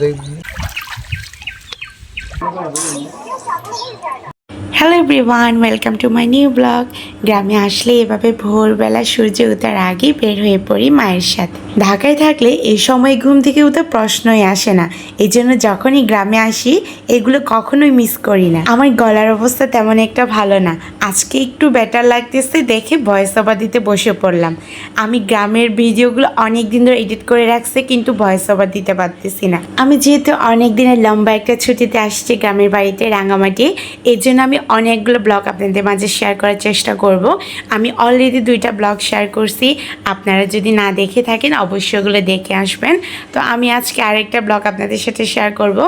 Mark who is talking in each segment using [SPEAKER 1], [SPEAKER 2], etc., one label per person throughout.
[SPEAKER 1] they hello everyone welcome to my new blog গ্রামে আসলে এভাবে ভোরবেলা সূর্য ওঠার আগে বের হয়ে পড়ি মায়ের সাথে। ঢাকায় থাকলে এই সময় ঘুম থেকে উঠে প্রশ্নই আসে না। এই জন্য যখনই গ্রামে আসি, এগুলো কখনোই মিস করি না। আমার গলার অবস্থা তেমন একটা ভালো না। আজকে একটু বেটার লাগতেছে দেখে ভয়েস ওভার দিতে বসে পড়লাম। আমি গ্রামের ভিডিওগুলো অনেক দিন ধরে এডিট করে রাখছে, কিন্তু ভয়েস ওভার দিতে পারতেছি না। আমি যেহেতু অনেক দিনের লম্বা একটা ছুটিতে আসছি গ্রামের বাড়িতে রাঙামাটি এর জন্য আমি অনেকগুলো ব্লগ আপনাদের মাঝে শেয়ার করার চেষ্টা করব। আমি অলরেডি দুইটা ব্লগ শেয়ার করছি। আপনারা যদি না দেখে থাকেন, অবশ্যই ওগুলো দেখে আসবেন। তো আমি আজকে আরেকটা ব্লগ আপনাদের সাথে শেয়ার করব।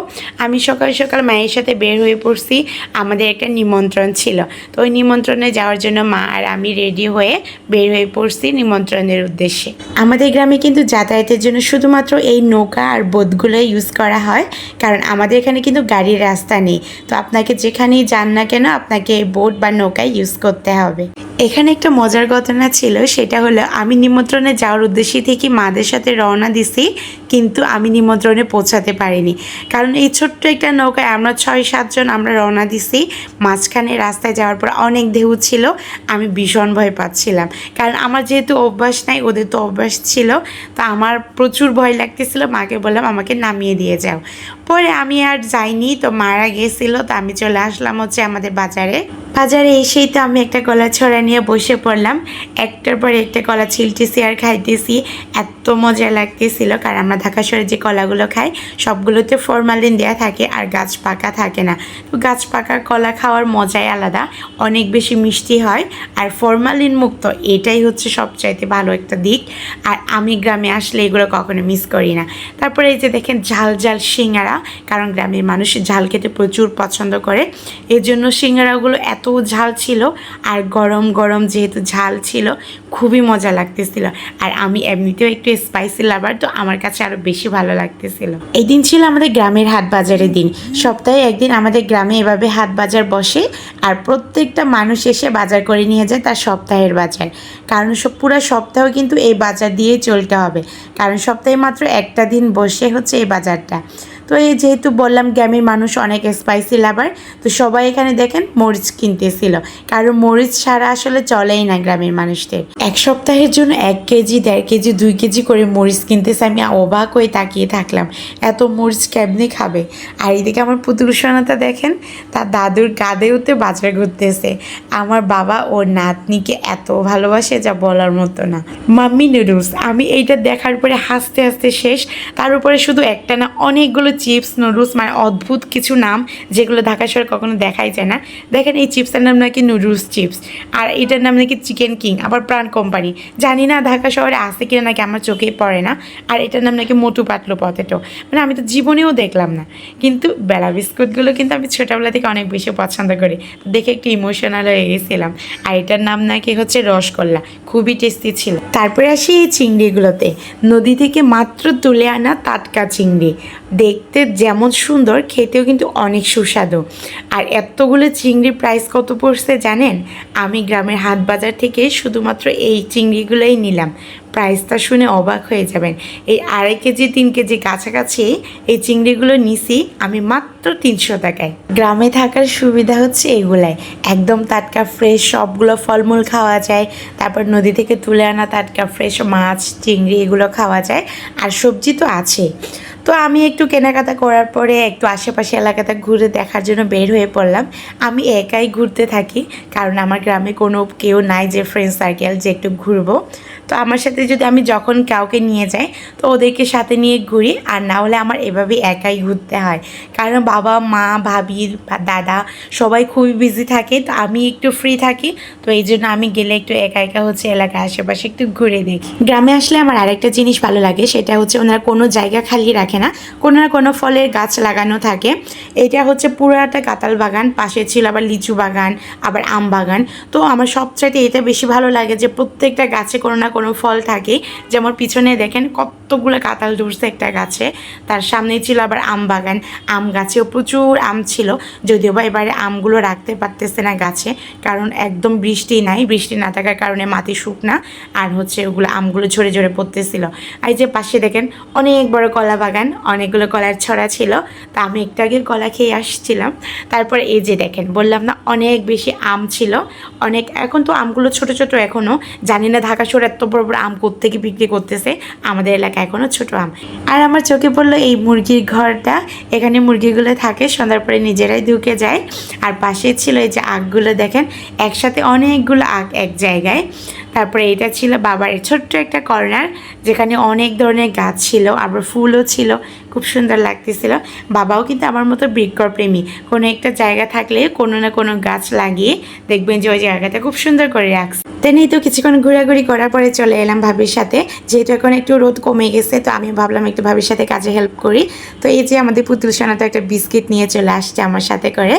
[SPEAKER 1] আমি সকাল সকাল মায়ের সাথে বের হয়ে পড়ছি। আমাদের একটা নিমন্ত্রণ ছিল। তো ওই নিমন্ত্রণে যাওয়ার জন্য মা আর আমি রেডি হয়ে বের হয়ে পড়ছি নিমন্ত্রণের উদ্দেশ্যে। আমাদের গ্রামে কিন্তু যাতায়াতের জন্য শুধুমাত্র এই নৌকা আর বোটগুলো ইউজ করা হয়। কারণ আমাদের এখানে কিন্তু গাড়ির রাস্তা নেই। তো আপনাকে যেখানেই যান না কেন আপনাকে বোট বা নৌকায় ইউজ করতে হবে। এখানে একটা মজার ঘটনা ছিল, সেটা হলো আমি নিমন্ত্রণে যাওয়ার উদ্দেশ্যে থেকে মাদের সাথে রওনা দিছি কিন্তু আমি নিমন্ত্রণে পৌঁছাতে পারিনি। কারণ এই ছোট্ট একটা নৌকায় আমরা ছয় সাতজন আমরা রওনা দিছি। মাঝখানে রাস্তায় যাওয়ার পর অনেক ঢেউ ছিল, আমি ভীষণ ভয় পাচ্ছিলাম। কারণ আমার যেহেতু অভ্যাস নাই, ওদের তো অভ্যাস ছিল, তো আমার প্রচুর ভয় লাগতেছিল। মাকে বললাম, আমাকে নামিয়ে দিয়ে যাও। পরে আমি আর যাইনি, তো মারা গেছিল, তো আমি চলে আসলাম হচ্ছে আমাদের বাজারে। বাজারে এসেই তো আমি একটা কলা ছড়া নিয়ে বসে পড়লাম। একটার পর একটা কলা ছিলতেছি আর খাইতেছি। এত মজা লাগতেছিল, কারণ আমরা শহরে যে কলাগুলো খাই সবগুলোতে ফরমালিন দেওয়া থাকে আর গাছ পাকা থাকে না। তো গাছ পাকা কলা খাওয়ার মজাই আলাদা, অনেক বেশি মিষ্টি হয় আর ফরমালিন মুক্ত, এটাই হচ্ছে সবচাইতে ভালো একটা দিক। আর আমি গ্রামে আসলে এগুলো কখনো মিস করি না। তারপরে এই যে দেখেন ঝাল ঝাল সিঙ্গারা, কারণ গ্রামের মানুষ ঝাল খেতে প্রচুর পছন্দ করে। এর জন্য সিঙ্গারাগুলো এত ঝাল ছিল আর গরম গরম যেহেতু ঝাল ছিল, খুবই মজা লাগতেছিল। আর আমি এমনিতেও একটু স্পাইসি লাভার তো আমার কাছে আরও বেশি ভালো লাগতেছিল। এই দিন ছিল আমাদের গ্রামের হাট বাজারের দিন। সপ্তাহে একদিন আমাদের গ্রামে এভাবে হাট বাজার বসে আর প্রত্যেকটা মানুষ এসে বাজার করে নিয়ে যায় তার সপ্তাহের বাজার। কারণ সব পুরো সপ্তাহ কিন্তু এই বাজার দিয়ে চলতে হবে। কারণ সপ্তাহে মাত্র একটা দিন বসে হচ্ছে এই বাজারটা। তো এই যেহেতু বললাম গ্রামের মানুষ অনেক স্পাইসি লাভার তো সবাই এখানে দেখেন মরিচ কিনতেছিল। কারণ মরিচ ছাড়া আসলে চলেই না গ্রামের মানুষদের। এক সপ্তাহের জন্য এক কেজি, দেড় কেজি, দুই কেজি করে মরিচ কিনতেছে, আমি অবাক হয়ে তাকিয়ে থাকলাম। এত মরিচ কেমনি খাবে? আর এদিকে আমার পুতুল সোনাটা দেখেন, তার দাদুর কাঁধে উঠতে বাজার ঘুরতেছে। আমার বাবা ওর নাতনিকে এত ভালোবাসে যা বলার মতো না। মাম্মি নুডলস, আমি এইটা দেখার পরে হাসতে হাসতে শেষ, তার উপরে শুধু একটা না অনেকগুলো চিপস, নুডলস মানে অদ্ভুত কিছু নাম যেগুলো ঢাকা শহরে কখনো দেখাই যায় না। দেখেন এই চিপসের নাম নাকি নুডলস চিপস। আর এটার নাম নাকি চিকেন কিং, আবার প্রাণ কোম্পানি। জানি না ঢাকা শহরে আছে কিনা নাকি আমার চোখে পড়ে না। আর এটার নাম নাকি মোটু পাতলো পটেটো। মানে আমি তো জীবনেও দেখলাম না। কিন্তু বেলা বিস্কুটগুলো কিন্তু আমি ছোটোবেলা থেকে অনেক বেশি পছন্দ করি। দেখে একটু ইমোশনাল হয়ে গেছিলাম। আর এটার নাম নাকি হচ্ছে রসগোল্লা। খুবই টেস্টি ছিল। তারপরে আসি এই চিংড়িগুলোতে। নদী থেকে মাত্র তুলে আনা টাটকা চিংড়ি। দেখতে যেমন সুন্দর, খেতেও কিন্তু অনেক সুস্বাদু। আর এতগুলো চিংড়ির প্রাইস কত পড়ছে জানেন? আমি গ্রামের হাট বাজার থেকে শুধুমাত্র এই চিংড়িগুলোই নিলাম। প্রাইসটা শুনে অবাক হয়ে যাবেন। এই আড়াই কেজি, তিন কেজি কাছাকাছি এই চিংড়িগুলো নিছি আমি মাত্র তিনশো টাকায়। গ্রামে থাকার সুবিধা হচ্ছে এগুলাই। একদম টাটকা ফ্রেশ সবগুলো ফলমূল খাওয়া যায়। তারপর নদী থেকে তুলে আনা টাটকা ফ্রেশ মাছ, চিংড়ি এগুলো খাওয়া যায়। আর সবজি তো আছে তো আমি একটু কেনাকাটা করার পরে একটু আশেপাশে এলাকাটা ঘুরে দেখার জন্য বের হয়ে পড়লাম। আমি একাই ঘুরতে থাকি, কারণ আমার গ্রামে কোনো কেউ নাই যে ফ্রেন্ড সার্কেল যে একটু ঘুরবো। তো আমার সাথে যদি আমি যখন কাউকে নিয়ে যাই, তো ওদেরকে সাথে নিয়ে ঘুরি, আর না হলে আমার এভাবেই একাই ঘুরতে হয়। কারণ বাবা, মা, ভাবি, বা দাদা সবাই খুবই বিজি থাকে, তো আমি একটু ফ্রি থাকি। তো এই জন্য আমি গেলে একটু একা একা হচ্ছে এলাকার আশেপাশে একটু ঘুরে দেখি। গ্রামে আসলে আমার আরেকটা জিনিস ভালো লাগে, সেটা হচ্ছে ওনারা কোনো জায়গা খালি রাখে না, কোনো না কোনো ফলের গাছ লাগানো থাকে। এটা হচ্ছে পুরো একটা কাতাল বাগান, পাশে ছিল আবার লিচু বাগান, আবার আম বাগান। তো আমার সবচাইতে এটা বেশি ভালো লাগে যে প্রত্যেকটা গাছে কোনো না কোনো ফল থাকে যেমন পিছনে দেখেন কতগুলো কাতাল ধরছে একটা গাছে, তার সামনে ছিল আবার আম বাগান। আম গাছেও প্রচুর আম ছিল, যদিও বা এবারে আমগুলো রাখতে পারতেছে না গাছে, কারণ একদম বৃষ্টি নাই। বৃষ্টি না থাকার কারণে মাটি শুকনা, আর হচ্ছে ওগুলো আমগুলো ঝরে ঝরে পড়তেছিল। আর যে পাশে দেখেন অনেক বড় কলা বাগান দেখেন অনেকগুলো কলার ছড়া ছিল, তা আমি একটু আগে কলা খেয়ে আসছিলাম। তারপর এই যে দেখেন, বললাম না, অনেক বেশি আম ছিল, অনেক, এখন তো আমগুলো ছোট ছোট এখনও জানি না ঢাকা শহর এত বড় বড় আম কোত্থেকে বিক্রি করতেছে, আমাদের এলাকায় এখনও ছোট আম। আর আমার চোখে পড়ল এই মুরগির ঘরটা, এখানে মুরগিগুলো থাকে, সন্ধ্যার পরে নিজেরাই ঢুকে যায়। আর পাশে ছিল এই যে আগগুলো দেখেন, একসাথে অনেকগুলো আগ এক জায়গায়। তারপরে এটা ছিল বাবার ছোট্ট একটা কর্নার, যেখানে অনেক ধরনের গাছ ছিল, আবার ফুলও ছিল। খুব সুন্দর লাগতেছিল। বাবাও কিন্তু আমার মতো বৃক্ষপ্রেমী কোনো একটা জায়গা থাকলে কোনো না কোনো গাছ লাগিয়ে দেখবেন যে ওই জায়গাটা খুব সুন্দর করে রাখছে। তেমনি তো কিছুক্ষণ ঘোরাঘুরি করার পরে চলে এলাম ভাবির সাথে। যেহেতু এখন একটু রোদ কমে গেছে, তো আমি ভাবলাম একটু ভাবির সাথে কাজে হেল্প করি। তো এই যে আমাদের পুতুল সোনা তো একটা বিস্কিট নিয়ে চলে আসছে আমার সাথে করে।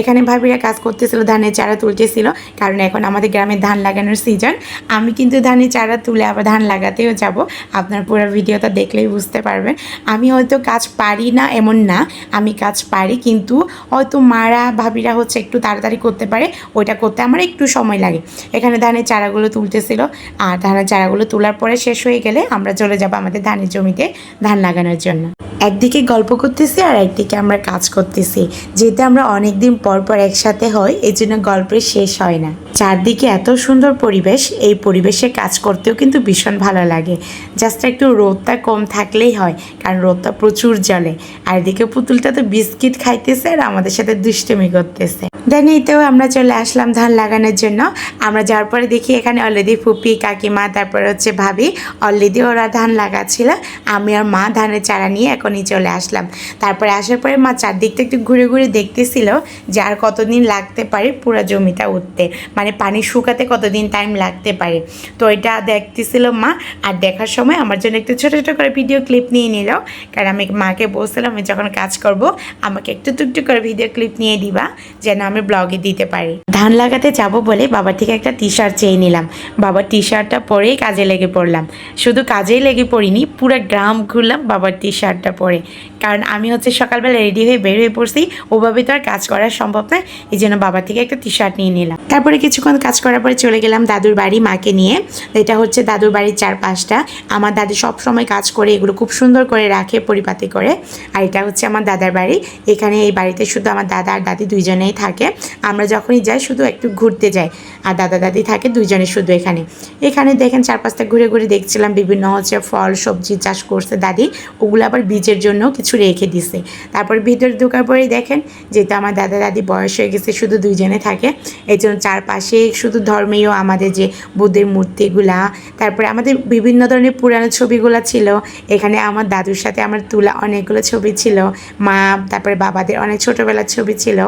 [SPEAKER 1] এখানে ভাবিরা কাজ করতেছিল ধানের চারা তুলতেছিল, কারণ এখন আমাদের গ্রামে ধান লাগানোর সিজন আমি কিন্তু ধানের চারা তুলে আবার ধান লাগাতেও যাব। আপনার পুরো ভিডিওটা দেখলেই বুঝতে পারবেন। আমি হয়তো কাজ পারি না, এমন না। আমি কাজ পারি, কিন্তু হয়তো মারা ভাবিরা হচ্ছে একটু তাড়াতাড়ি করতে পারে, ওইটা করতে আমার একটু সময় লাগে। এখানে ধানের চারাগুলো তুলতেছিল, আর ধানের চারাগুলো তোলার পরে শেষ হয়ে গেলে আমরা চলে যাব আমাদের ধানের জমিতে ধান লাগানোর জন্য। একদিকে গল্প করতেছি আর একদিকে আমরা কাজ করতেছি, যেহেতু আমরা অনেক দিন পর পর একসাথে হই এই জন্য গল্পের শেষ হয় না। চারদিকে এত সুন্দর পরিবেশ, এই পরিবেশে কাজ করতেও কিন্তু ভীষণ ভালো লাগে। জাস্ট একটু রোদটা কম থাকলেই হয়, কারণ রোদটা প্রচুর জলে আর এদিকে পুতুলটা তো বিস্কিট খাইতেছে আর আমাদের সাথে দুষ্টমি করতেছে। দেন এইতেও আমরা চলে আসলাম ধান লাগানোর জন্য। আমরা যাওয়ার পরে দেখি এখানে অলরেডি ফুপি, কাকিমা, তারপরে হচ্ছে ভাবি অলরেডি ওরা ধান লাগাচ্ছিল। আমি আর মা ধানের চারা নিয়ে এখনই চলে আসলাম। তারপরে আসার পরে মা চারদিকটা একটু ঘুরে ঘুরে দেখতেছিল যে আর কতদিন লাগতে পারে পুরো জমিটা উঠতে। মানে পানি শুকাতে কতদিন টাইম লাগতে পারে। তো এটা দেখতেছিল মা। আর দেখার সময় আমার জন্য একটু ছোটো ছোটো করে ভিডিও ক্লিপ নিয়ে নিল। কারণ আমি মাকে বলছিলাম, আমি যখন কাজ করব, আমাকে একটু টুকটু করে ভিডিও ক্লিপ নিয়ে দিবা, যেন আমি ব্লগে দিতে পারি। ধান লাগাতে যাব বলে বাবার থেকে একটা টি শার্ট চেয়ে নিলাম। বাবার টি শার্টটা পরেই কাজে লেগে পড়লাম। শুধু কাজেই লেগে পড়িনি, পুরো গ্রাম ঘুরলাম বাবার টি শার্টটা পরে। কারণ আমি হচ্ছে সকালবেলা রেডি হয়ে বের হয়ে পড়ছি, ওভাবে তো আর কাজ করা সম্ভব নয়, এই জন্য বাবার থেকে একটা টি শার্ট নিয়ে নিলাম। তারপরে কিছুক্ষণ কাজ করার পরে চলে গেলাম দাদুর বাড়ি মাকে নিয়ে। এটা হচ্ছে দাদুর বাড়ির চারপাশটা। আমার দাদু সব সময় কাজ করে, এগুলো খুব সুন্দর করে রাখে পরিপাতি করে। আর এটা হচ্ছে আমার দাদার বাড়ি। এখানে এই বাড়িতে শুধু আমার দাদা আর দাদি দুইজনেই থাকে। আমরা যখনই যাই শুধু একটু ঘুরতে যাই। আর দাদা, দাদি থাকে দুইজনে শুধু এখানে। এখানে দেখেন চারপাশটা ঘুরে ঘুরে দেখছিলাম বিভিন্ন হচ্ছে ফল, সবজি চাষ করছে দাদি। ওগুলো আবার বীজের জন্য কিছু রেখে দিছে। তারপর ভিতরে ঢোকার পরেই দেখেন যেহেতু আমার দাদা, দাদি বয়স হয়ে গেছে, শুধু দুইজনে থাকে। এই জন্য চারপাশে শুধু ধর্মীয় আমাদের যে বুদ্ধের মূর্তিগুলা, তারপরে আমাদের বিভিন্ন ধরনের পুরানো ছবিগুলো ছিল। এখানে আমার দাদুর সাথে আমার তোলা অনেকগুলো ছবি ছিল। মা, তারপরে বাবাদের অনেক ছোটোবেলার ছবি ছিল।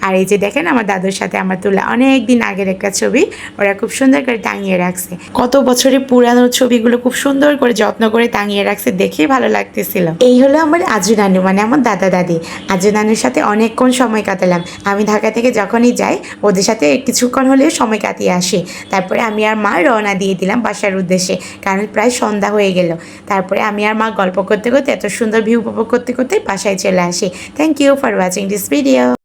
[SPEAKER 1] আর এই যে দেখেন আমার দাদুর সাথে আমার তোলা। অনেক দিন আগের একটা ছবি, ওরা খুব সুন্দর করে টাঙিয়ে রাখছে। কত বছরের পুরানো ছবিগুলো খুব সুন্দর করে যত্ন করে টাঙিয়ে রাখছে, দেখেই ভালো লাগতেছিল। এই হলো আমার আজু নানু মানে আমার দাদা দাদি। আজু নানুর সাথে অনেকক্ষণ সময় কাটালাম। আমি ঢাকা থেকে যখনই যাই, ওদের সাথে কিছুক্ষণ হলেও সময় কাটিয়ে আসি। তারপরে আমি আর মা রওনা দিয়ে দিলাম বাসার উদ্দেশ্যে, কারণ প্রায় সন্ধ্যা হয়ে গেল। তারপরে আমি আর মা গল্প করতে করতে, এত সুন্দর ভিউ উপভোগ করতে করতে বাসায় চলে আসি। Thank you for watching this video